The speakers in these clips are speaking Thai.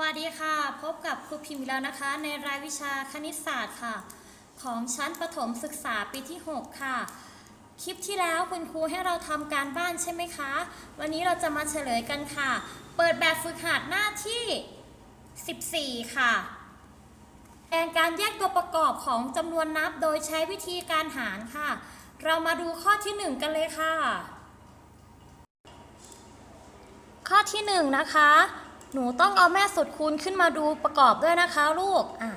วัสดีค่ะ พบกับครูพิมพ์แล้วนะคะ ในรายวิชาคณิตศาสตร์ค่ะ ของชั้นประถมศึกษาปีที่ 6 ค่ะ คลิปที่แล้วคุณครูให้เราทำการบ้านใช่ไหมคะ วันนี้เราจะมาเฉลยกันค่ะ เปิดแบบฝึกหัดหน้าที่ 14 ค่ะแทนการแยกตัวประกอบของจำนวนนับโดยใช้วิธีการหารค่ะ เรามาดูข้อที่ 1 กันเลยค่ะ ข้อที่ 1 นะคะ หนูต้องเอาแม่สุดคูณขึ้นมาดูประกอบด้วยนะคะลูกอะ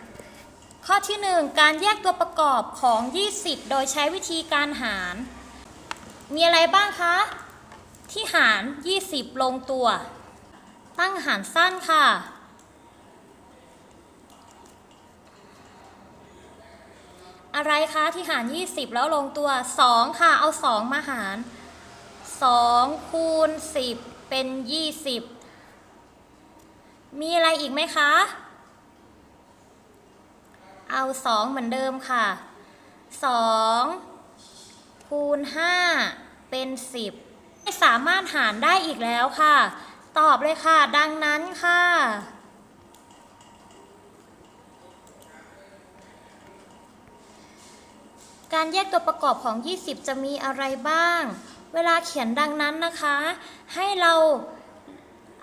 ข้อที่ 1 การแยกตัวประกอบของ 20 โดยใช้วิธีการหาร มีอะไรบ้างคะ ที่หาร 20 ลงตัว ตั้งหารสั้นค่ะ อะไรคะที่หาร 20 แล้วลงตัว 2 ค่ะ เอา 2 มาหาร 2 คูณ 10 เป็น 20 มีอะไรอีกไหมคะ เอา2เหมือนเดิมค่ะ2คูณ5เป็น10ไม่สามารถหารได้อีกแล้วค่ะ ตอบเลยค่ะ ดังนั้นค่ะการแยกตัวประกอบของ 20 จะมีอะไรบ้าง เวลาเขียนดังนั้นนะคะ ให้เรา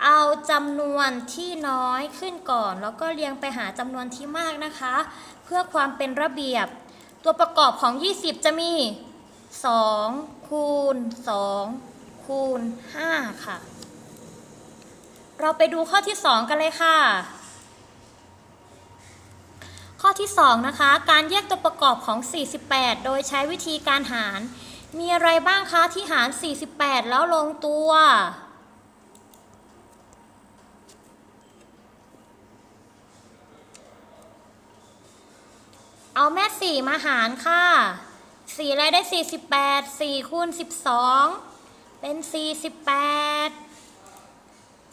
เอาจำนวนที่น้อยขึ้นก่อน แล้วก็เรียงไปหาจำนวนที่มากนะคะ เพื่อความเป็นระเบียบ ตัวประกอบของ 20 จะมี 2 คูณ 2 คูณ 5 ค่ะ เราไปดูข้อที่ 2 กันเลยค่ะ ข้อที่ 2 นะคะ การแยกตัวประกอบของ 48 โดยใช้วิธีการหาร มีอะไรบ้างคะที่หาร 48 แล้วลงตัว เอาแม่4มาหารค่ะ4อะไรได้48 4คูณ12เป็น48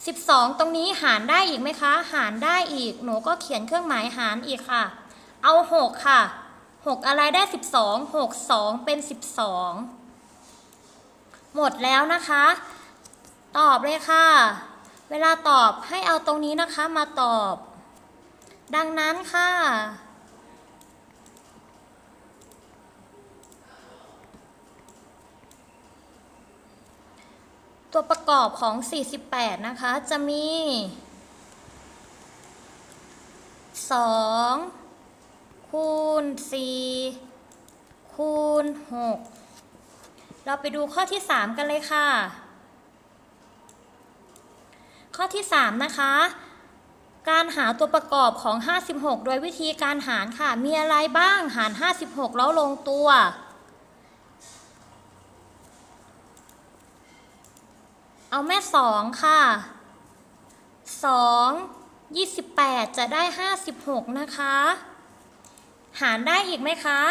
12ตรงนี้หารได้อีกไหมคะ หารได้อีก หนูก็เขียนเครื่องหมายหารอีกค่ะ เอา6ค่ะ6อะไรได้12 6 2เป็น12หมดแล้วนะคะ ตอบเลยค่ะ เวลาตอบให้เอาตรงนี้นะคะมาตอบ ดังนั้นค่ะ ตัวประกอบของ 48 นะคะ จะมี 2 คูณ 4 คูณ 6 เราไปดูข้อที่ 3 กันเลยค่ะ ข้อที่ 3 นะคะ การหาตัวประกอบของ 56 โดยวิธีการหารค่ะ มีอะไรบ้างหาร 56 แล้วลงตัว เอาแม่สองค่ะสองยี่สิบแปดจะได้ห้าสิบหกนะคะ หารได้อีกไหมคะ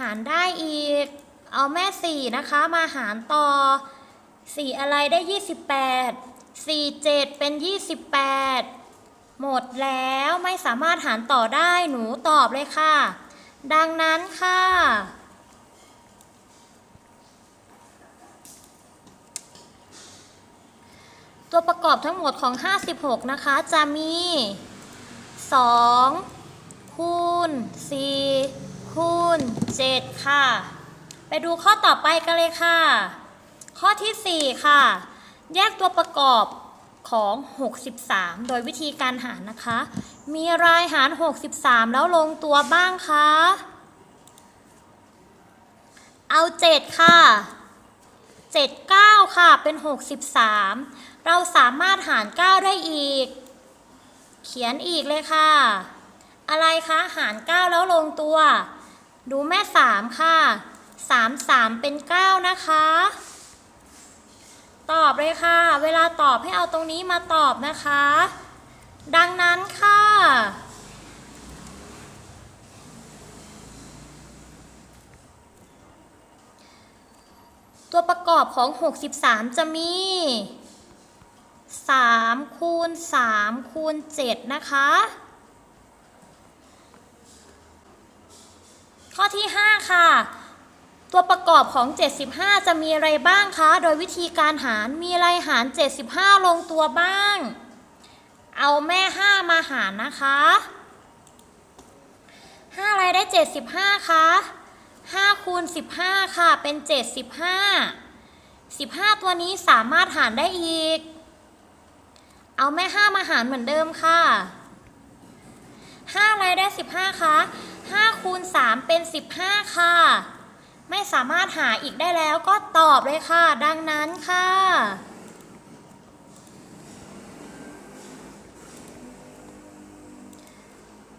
หารได้อีก เอาแม่สี่นะคะ มาหารต่อสี่อะไรได้ยี่สิบแปดสี่เจ็ดเป็นยี่สิบแปดหมดแล้วไม่สามารถหารต่อได้หนูตอบเลยค่ะ ดังนั้นค่ะ ตัวประกอบทั้งหมดของ 56 นะคะ จะมี 2 คูณ 4 คูณ 7 ค่ะ ไปดูข้อต่อไปกันเลยค่ะ ข้อที่ 4 ค่ะ แยกตัวประกอบของ 63 โดยวิธีการหารนะคะ มีรายหาร 63 แล้วลงตัวบ้างคะ เอา 7 ค่ะ 7 9 ค่ะ เป็น 63 เราสามารถหาร 9 ได้อีก เขียนอีกเลยค่ะ อะไรคะหาร 9 แล้วลงตัว ดูแม่ 3 ค่ะ 3 3 เป็น 9 นะคะ ตอบเลยค่ะ เวลาตอบให้เอาตรงนี้มาตอบนะคะ ดังนั้นค่ะตัวประกอบของ 63 จะมี 3 คูณ 3 คูณ 7 นะคะ ข้อที่ 5 ค่ะ ตัวประกอบของ 75 จะมีอะไรบ้างคะ โดยวิธีการหารมีอะไรหาร 75 ลงตัวบ้าง เอาแม่ห้ามาหารนะคะห้าอะไรได้เจ็ดสิบห้าคะห้าคูณสิบห้าค่ะเป็นเจ็ดสิบห้าสิบห้าตัวนี้สามารถหารได้อีก เอาแม่ห้ามาหารเหมือนเดิมค่ะห้าอะไรได้สิบห้าคะห้าคูณสามเป็นสิบห้าค่ะ ไม่สามารถหาอีกได้แล้วก็ตอบเลยค่ะ ดังนั้นค่ะ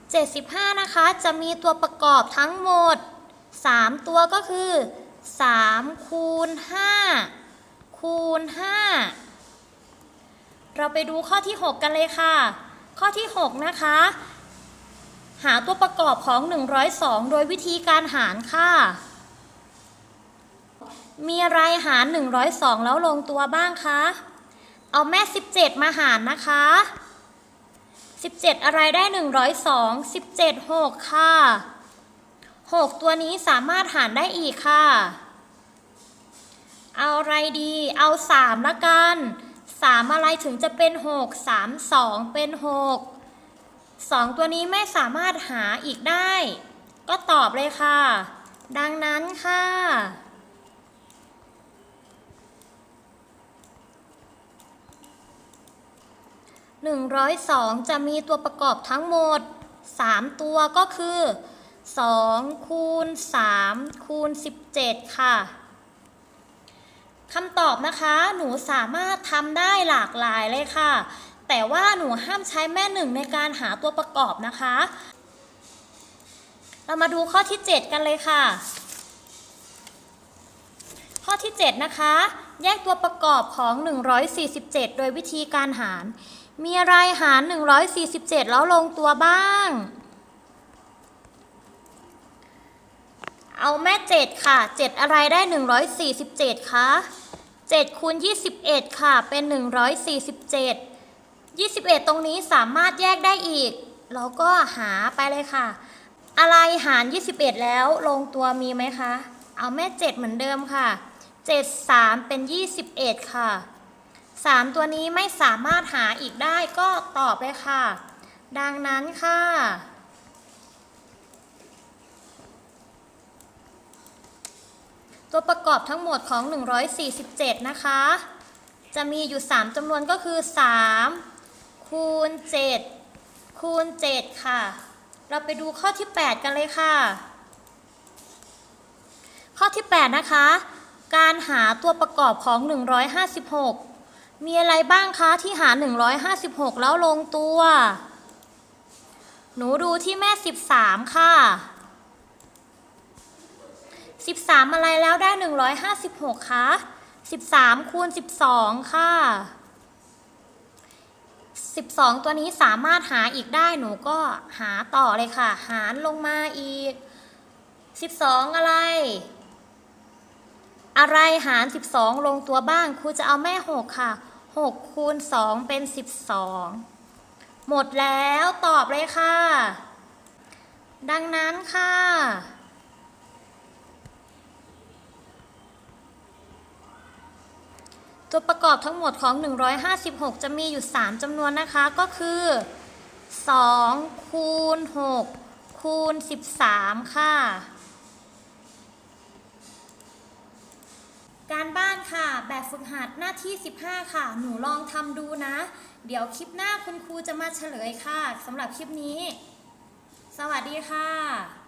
75นะคะ จะมีตัวประกอบทั้งหมด3ตัวก็คือ3คูณ5คูณ5 เราไปดูข้อที่ 6 กันเลยค่ะ ข้อที่ 6 นะคะ หาตัวประกอบของ 102 โดยวิธีการหารค่ะ มีอะไรหาร 102 แล้วลงตัวบ้างคะ เอาแม่ 17 มาหารนะคะ 17 อะไรได้ 102 17 6 ค่ะ 6 ตัวนี้สามารถหารได้อีกค่ะ เอาอะไรดี เอา 3 ละกัน 3 อะไรถึงจะเป็น 6 3 2 เป็น 6 2 ตัวนี้ไม่สามารถหาอีกได้ ก็ตอบเลยค่ะ ดังนั้นค่ะ102จะมีตัวประกอบทั้งหมด3ตัวก็คือ2คูณ3คูณ17ค่ะ คำตอบนะคะหนูสามารถทำได้หลากหลายเลยค่ะ แต่ว่าหนูห้ามใช้แม่หนึ่งในการหาตัวประกอบนะคะ เรามาดูข้อที่ 7 กันเลยค่ะ ข้อที่ 7 นะคะ แยกตัวประกอบของ 147 โดยวิธีการหาร มีอะไรหาร 147 แล้วลงตัวบ้าง เอาแม่7ค่ะ7อะไรได้147คะ7คูณ21ค่ะเป็น147 21ตรงนี้สามารถแยกได้อีกเราก็หาไปเลยค่ะ อะไรหาร 21 แล้วลงตัวมีไหมคะ เอาแม่ 7 เหมือนเดิมค่ะ 7 3 เป็น 21 ค่ะ 3 ตัวนี้ไม่สามารถหาอีกได้ก็ตอบเลยค่ะ ดังนั้นค่ะ ตัวประกอบทั้งหมดของ 147 นะคะ จะมีอยู่ 3จำนวนก็คือ 3 คูณ 7 คูณ 7 ค่ะ เราไปดูข้อที่ 8 กันเลยค่ะ ข้อที่ 8 นะคะ การหาตัวประกอบของ 156 มีอะไรบ้างคะที่หา 156 แล้วลงตัว หนูดูที่แม่ 13 ค่ะ 13 อะไรแล้วได้ 156คะ13 คูณ 12 ค่ะ 12 ตัวนี้สามารถหาอีกได้หนูก็หาต่อเลยค่ะ หารลงมาอีก 12 อะไร อะไรหาร 12 ลงตัวบ้างครูจะเอาแม่ 6 ค่ะ 6 คูณ 2 เป็น 12 หมดแล้วตอบเลยค่ะ ดังนั้นค่ะ ตัวประกอบทั้งหมดของ 156 จะมีอยู่ 3จำนวนนะคะ ก็คือ 2 คูณ 6 คูณ 13 ค่ะ การบ้านค่ะ แบบฝึกหัดหน้าที่ 15 ค่ะ หนูลองทำดูนะ เดี๋ยวคลิปหน้าคุณครูจะมาเฉลยค่ะสำหรับคลิปนี้ สวัสดีค่ะ